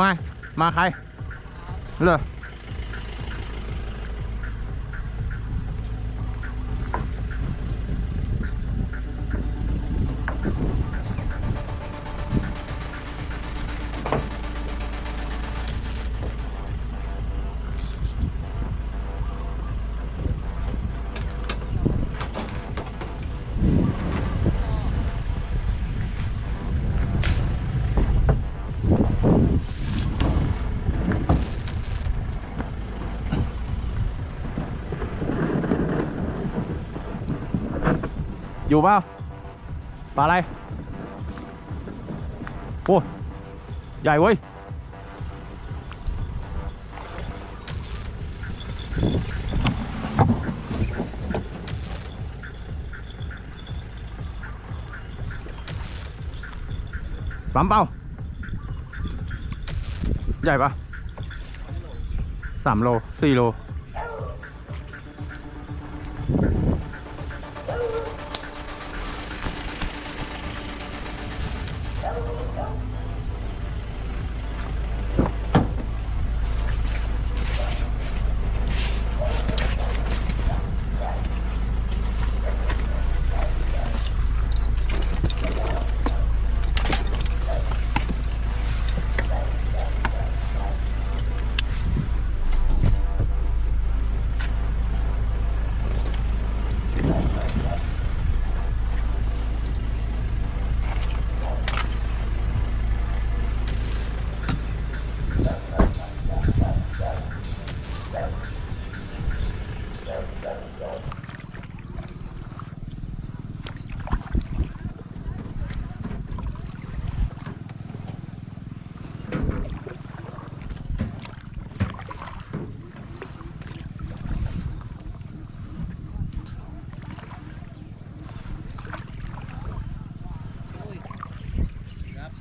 ว่าไงมาใครเลย อยู่เปล่าปลาอะไรโอ้ยใหญ่เว้ยปั๊มเปล่าใหญ่ปะสามโลสี่โล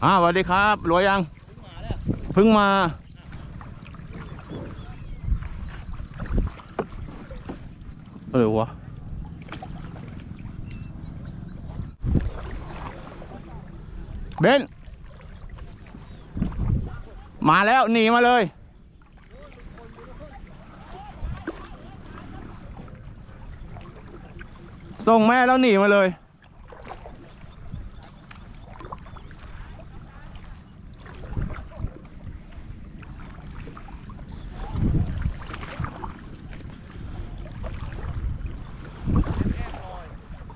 อ่าสวัสดีครับรวยยังเพิ่งมา เออวะเบนมาแล้วหนีมาเลย ส่งแม่แล้วหนีมาเลย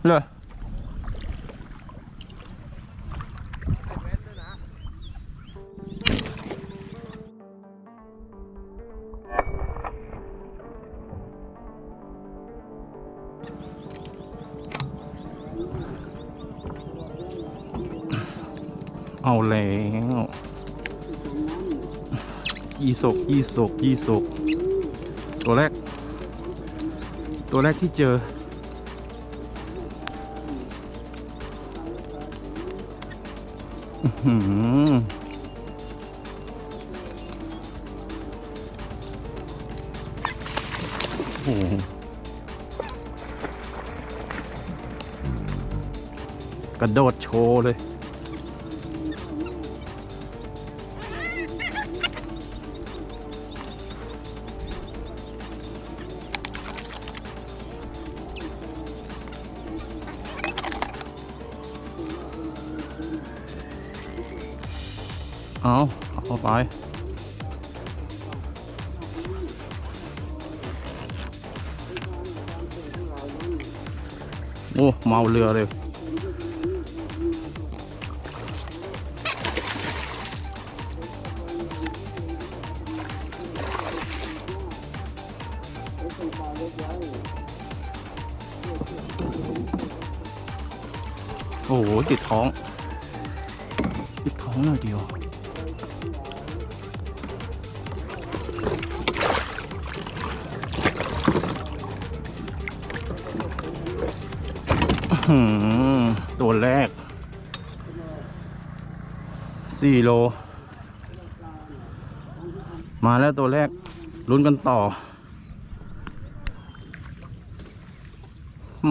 เลยเอาแล้วยี่สกยี่สกยี่สกตัวแรก ตัวแรกที่เจอ กระโดดโชว์เลย โอ้เมาเรือเลยโอ้โหติดท้อง ติดท้องหน่อยเดียว สี่โล มาแล้วตัวแรกลุ้นกันต่อ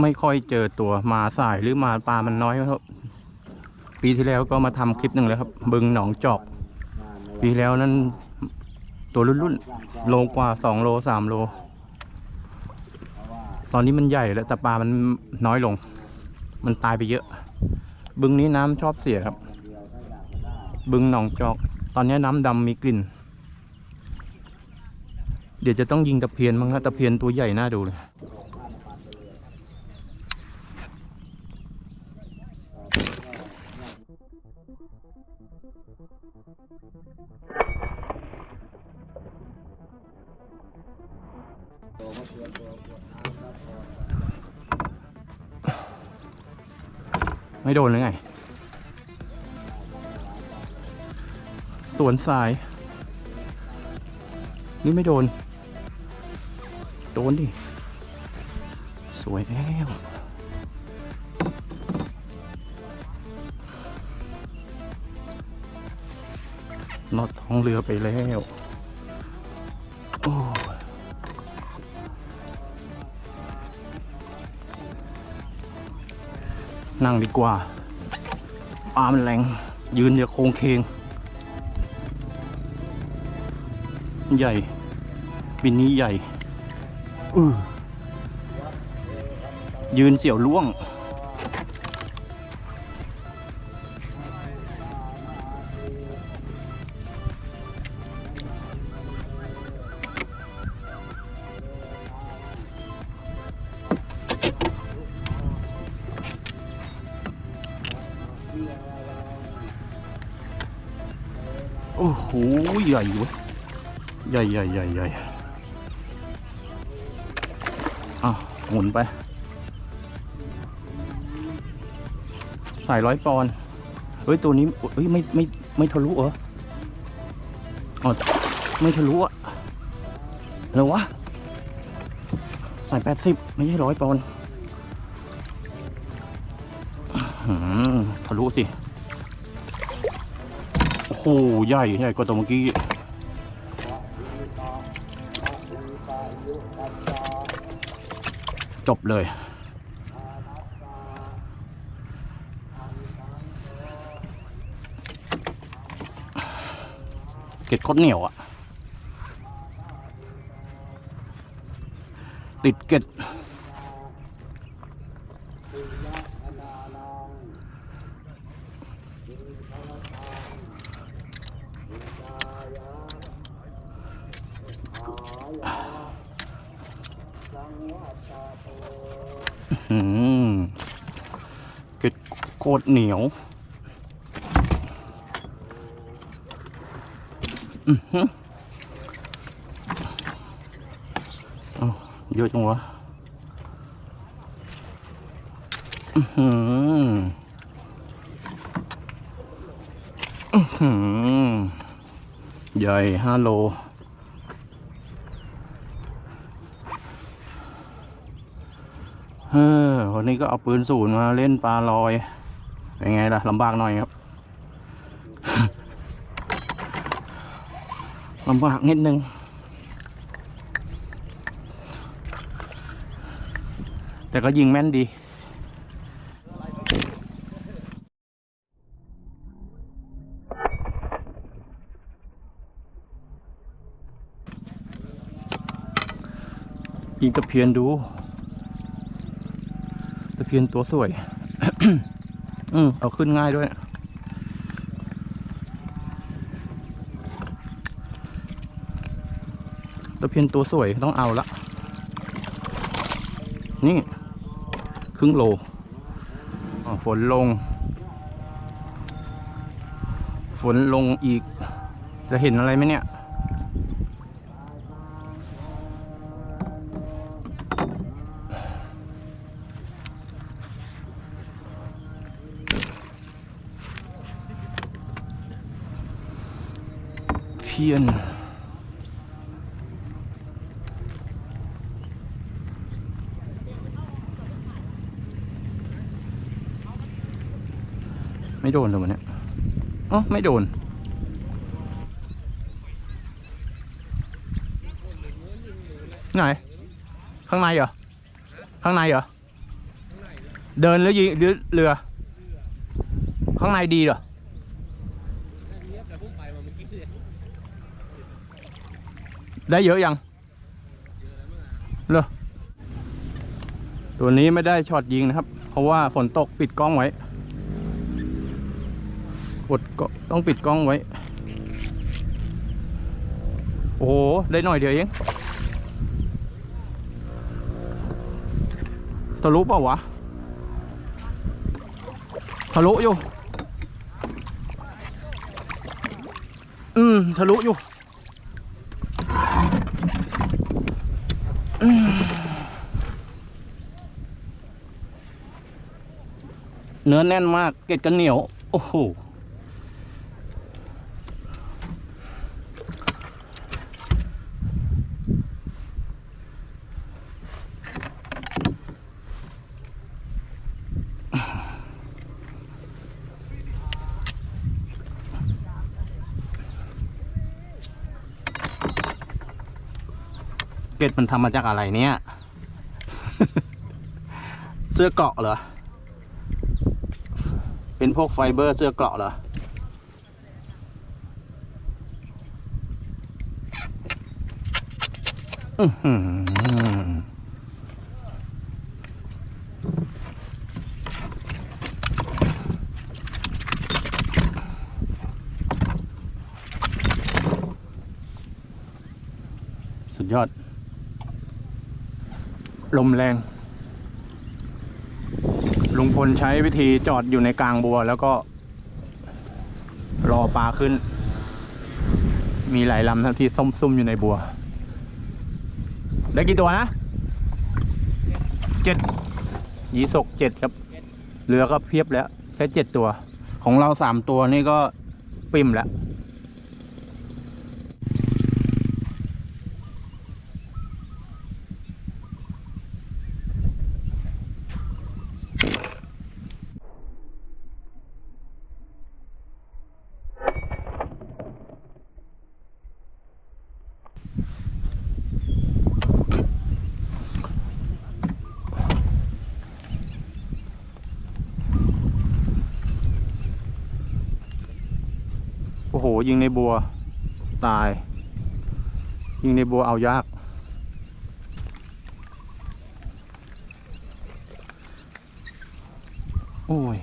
ไม่ค่อยเจอตัวมาสายหรือมาปลามันน้อยครับ ปีที่แล้วก็มาทำคลิปหนึ่งแล้วครับ บึงหนองจอก ปีแล้วนั้นตัวรุ่นรุ่นๆโลกว่าสองโลสามโล ตอนนี้มันใหญ่แล้วแต่ปลามันน้อยลง มันตายไปเยอะ บึงนี้น้ำชอบเสียครับ บึงหนองจอก ตอนนี้น้ำดำมีกลิ่น เดี๋ยวจะต้องยิงตะเพียนมั้งนะตะเพียนตัวใหญ่น่าดูเลยไม่โดนเลยไง วนสาย นี่ไม่โดน โดนดิ สวยแล้วลอดท้องเรือไปแล้วโอ้นั่งดีกว่าปลามันแรง ยืนอย่าโคงเคง ใหญ่ บินนี้ใหญ่ยืนเสี่ยวล่วง โอ้โห ใหญ่เว้ย ใหญ่ใหญ่ใหญ่ใหญ่อะหมุนไป สายร้อยปอนเฮ้ย ตัวนี้เฮ้ย ไม่ไม่ไม่ทะลุเหรออ๋อไม่ทะลุอะแล้ววะสายแปดสิบไม่ใช่ร้อยปอนทะลุสิ โอ้โห ใหญ่ ใหญ่กว่าตัวเมื่อกี้ บเลย เกล็ดโคตรเหนียวอะติดเกล็ดอืม เกล็ดโคตรเหนียวอือหือเยอะจังวะอือหืออือหือใหญ่ห้าโล เออ วันนี้ก็เอาปืนศูนย์มาเล่นปลาลอยเป็นไงล่ะลำบากหน่อยครับลำบากนิดนึงแต่ก็ยิงแม่นดียิงตะเพียนดู เพียนตัวสวย อืมเอาขึ้นง่ายด้วย ตะเพียนตัวสวยต้องเอาละ นี่ ครึ่งโลอ่าฝนลง ฝนลงอีก จะเห็นอะไรไหมเนี่ย เพียน ไม่โดนเลยวันนี้อ๋อไม่โดน ไหน ข้างในเหรอ ข้างในเหรอ เดินแล้วยิงหรือเรือ ข้างในดีเหรอ เงียบแต่พุ่งไปมาเมื่อกี้เลย ได้เยอะยังเหรอตัวนี้ไม่ได้ช็อตยิงนะครับ เพราะว่าฝนตกปิดกล้องไว้กดก็ต้องปิดกล้องไว้ โอ้โห ได้หน่อยเดียวเองทะลุเปล่าวะทะลุอยู่ อืมทะลุอยู่อืม เนื้อแน่นมาก เกล็ดกันเหนียว โอ้โห ก็ตมันทำมาจากอะไรเนี่ย เสื้อเกราะเหรอ เป็นพวกไฟเบอร์เสื้อเกราะเหรอ อือหือสุดยอด ลมแรง ลุงพลใช้วิธีจอดอยู่ในกลางบัวแล้วก็ รอปลาขึ้น มีหลายลำทั้งที่ส้มซุ่มอยู่ในบัว ได้กี่ตัวนะเจ็ดยีสกเจ็ดครับเรือก็เพียบแล้วแค่เจ็ดตัว ของเราสามตัวนี่ก็ปิ่มแล้ว โอ้โห ยิงในบัว ตาย ยิงในบัวเอายาก โอ้ย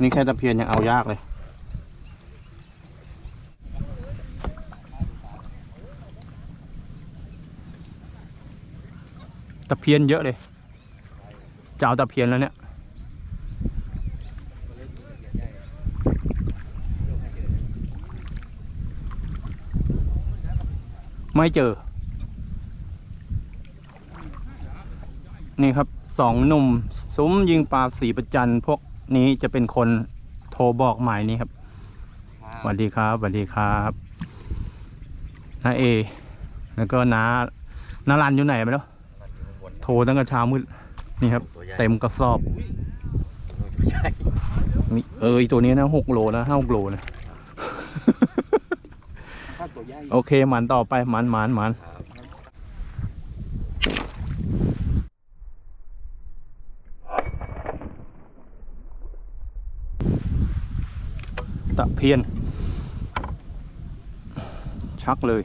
นี่แค่ตะเพียนยังเอายากเลยะเพียนเยอะเลยจะเอาตะเพียนแล้วเนี่ยไม่เจอ นี่ครับสองหนุ่มซุ้มยิงปลาสีประจันพวกนี้จะเป็นคนโทรบอกหมายนี้ครับสวัสดีครับสวัสดีครับน้าเอ แล้วก็น้าน้ารันอยู่ไหนไปแล้ว โทรตั้งแต่เช้ามืดนี่ครับ เต็มกระสอบนี่เออไอตัวนี้นะหกโลนะห้าหกโลนะถ้าตัวใหญ่โอเคหมันต่อไปหมันหมันหมันตะเพียน ชักเลย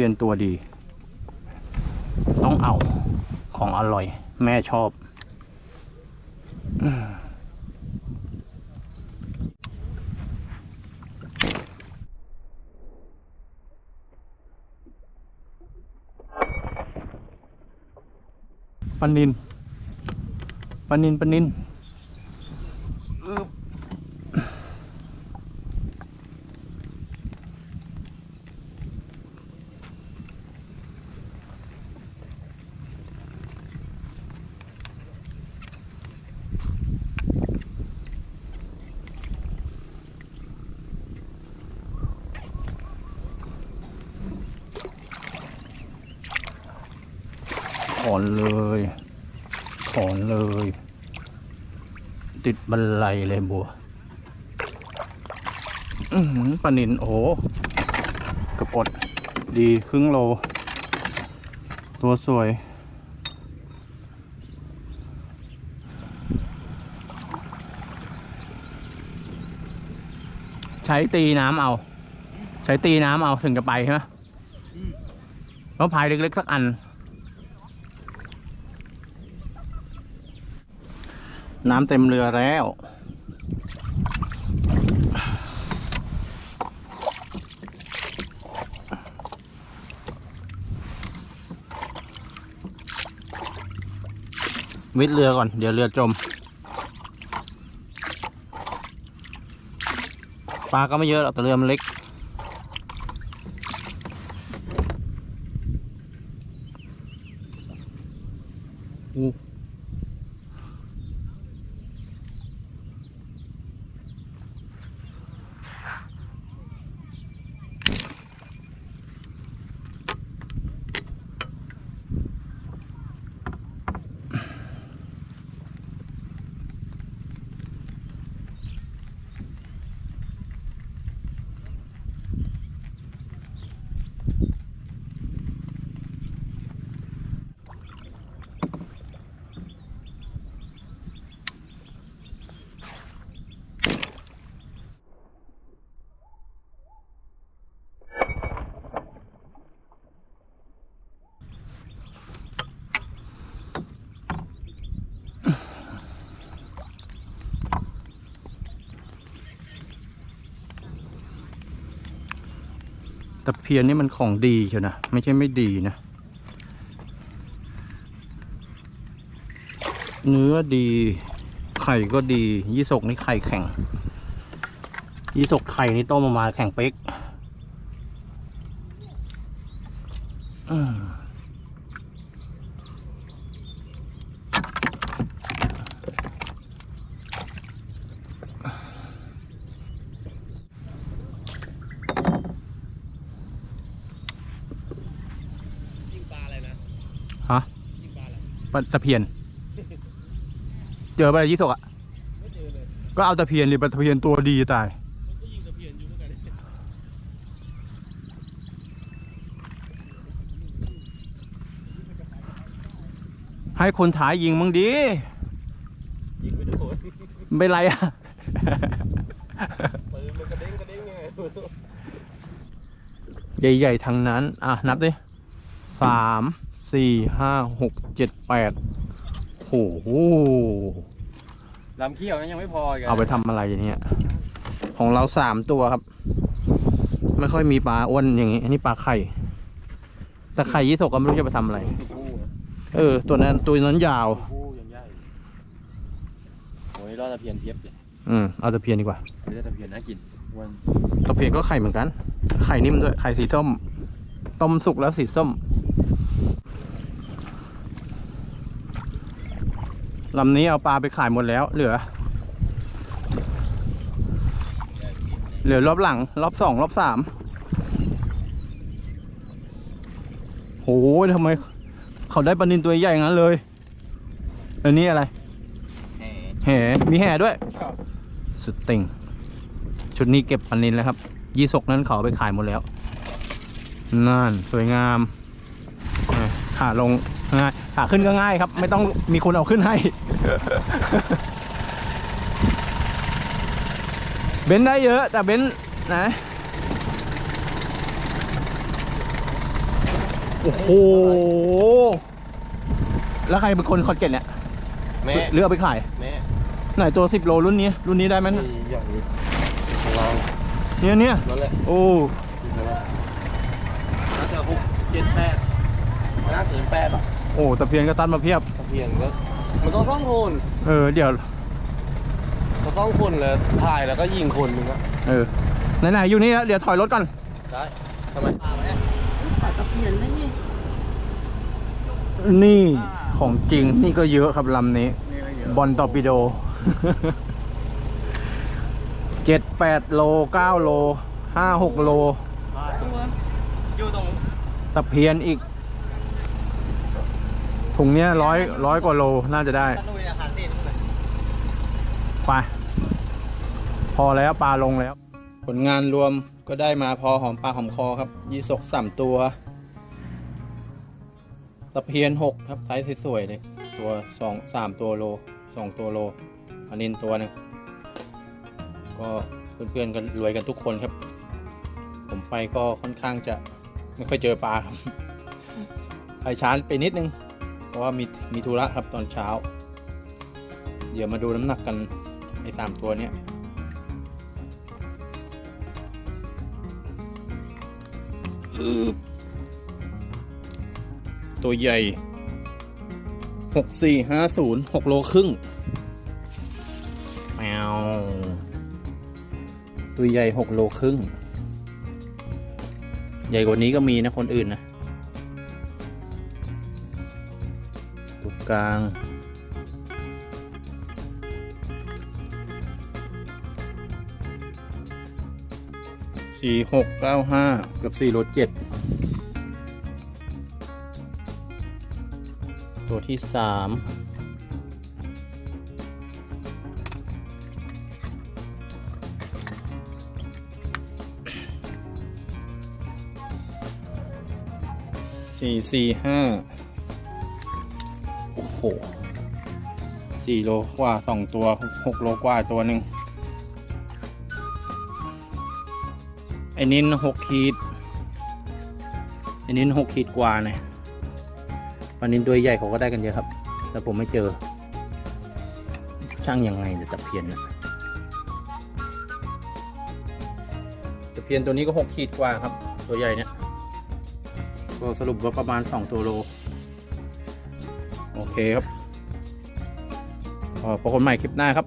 พียนตัวดี ต้องเอาของอร่อย แม่ชอบ ปนินปนินปนินอึ๊บอ่อนเลย ถอนเลย ติดบันไลเลยบัว อือหือปลานินโอ้กระปดดีครึ่งโล ตัวสวย ใช้ตีน้ำเอา ใช้ตีน้ำเอาถึงจะไปใช่ไหมแล้วพายเล็กๆสักอัน น้ำเต็มเรือแล้ว วิดเรือก่อน เดี๋ยวเรือจม ปลาก็ไม่เยอะหรอกแต่เรือมันเล็ก เพียนนี่มันของดีเชียวนะ ไม่ใช่ไม่ดีนะ เนื้อดี ไข่ก็ดี ยี่สกนี่ไข่แข็ง ยี่สกไข่นี่ต้มออกมาแข็งเป๊กอืม ยิงปลาอะไรนะ ฮะ ยิง ปลาอะไรปลาตะเพียน เจอปลายี่สกอะไม่เจอเลยก็เอาตะเพียนดิปลาตะเพียนตัวดีจะตายมันก็ยิงตะเพียนอยู่เหมือนกันให้คนถ่ายยิงมั้งดียิงไม่โดนไม่เป็นไรอะปืนมันกระเด้งกระเด้งยังไงใหญ่ๆทั้งนั้น อะ นับดิสาม สี่ห้าหกเจ็ดแปดโอ้โหลำเขี้ยวนั้นยังไม่พออีกเอาไปทำอะไรเนี่ยของเราสามตัวครับ ไม่ค่อยมีปลาอ้วนอย่างนี้ อันนี้ปลาไข่ แต่ไข่ยี่สกก็ไม่รู้จะไปทำอะไรคู่เออ ตัวนั้นตัวนั้นยาวคู่ยังใหญ่โอ้ยรอดตะเพียนเพียบเลยอืมเอาตะเพียนดีกว่าไม่ได้ตะเพียนน่ากินวันตะเพียนก็ไข่เหมือนกัน ไข่นิ่มด้วย ไข่สีส้ม ต้มสุกแล้วสีส้ม ลำนี้เอาปลาไปขายหมดแล้ว เหลือ เหลือรอบหลัง รอบสองรอบสามโหทำไม เขาได้ปลานินตัวใหญ่งั้นเลยอันนี้อะไรแห่แห่มีแห่ด้วย สุดติ่ง ชุดนี้เก็บปลานินแล้วครับ ยี่สกนั้นเขาเอาไปขายหมดแล้วนั่นสวยงามอะขาลง ง่ายขาขึ้นก็ง่ายครับ ไม่ต้องมีคนเอาขึ้นให้ เบนซ์ได้เยอะ แต่เบนซ์นะ โอ้โห แล้วใครเป็นคนคอนเก็ตเนี่ยแม่หรือเอาไปขาย แม่ไหนตัวสิบโลรุ่นนี้ รุ่นนี้ได้ไหมนี่อย่างนี้ของเราเนี่ยเนี่ยนั่นแหละโอ้น่าจะหกเจ็ดแปดน่าถึงแปดอะ โอ้ตะเพียนก็ตัดมาเพียบตะเพียนก็มันต้องซ่องคนเออเดี๋ยวมันซ่องคนเลยถ่ายแล้วก็ยิงคนนึงอะเออไหนๆอยู่นี่แล้วเดี๋ยวถอยรถก่อนได้ทำไมปลาไหมนี่ของจริงนี่ก็เยอะครับลำนี้ บอลตอร์ปิโดเจ็ดแปดโลเก้าโลห้าหกโลอยู่ตรงตะเพียนอีก ถุงเนี้ยร้อยร้อยกว่าโลน่าจะได้ ตะนุยอาหารตีนเลยไป พอแล้วปลาลงแล้ว ผลงานรวมก็ได้มาพอหอมปลาหอมคอครับ ยี่สกสามตัวตะเพียนหกครับไซส์สวยๆเลย ตัวสองสามตัวโลสองตัวโลอันนินตัวหนึงก็เพื่อนๆกันรวยกันทุกคนครับ ผมไปก็ค่อนข้างจะไม่ค่อยเจอปลาครับ ไปช้าไปนิดนึง ราะว่ามีมีธุระครับตอนเช้า เดี๋ยวมาดูน้ำหนักกันไอ้สามตัวเนี้ยตัวใหญ่หกสี่ห้าศูนย์หกโลครึ่งแมวตัวใหญ่หกโลครึ่ง ใหญ่กว่านี้ก็มีนะคนอื่นนะ กลาง สี่หกเก้าห้ากับสี่โลเจ็ดตัวที่สามสี่สี่ห้า สี่โลกว่าสองตัวหกโลกว่าตัวหนึ่งไอ้นินหกขีดไอ้นินหกขีดกว่าเนี่ยปลานินตัวใหญ่เขาก็ได้กันเยอะครับ แต่ผมไม่เจอ ช่างยังไงเนี่ยตะเพียนนะตะเพียนตัวนี้ก็หกขีดกว่าครับ ตัวใหญ่เนี่ยก็สรุปว่าประมาณสองตัวโล เคครับพอพบกันใหม่คลิปหน้าครับ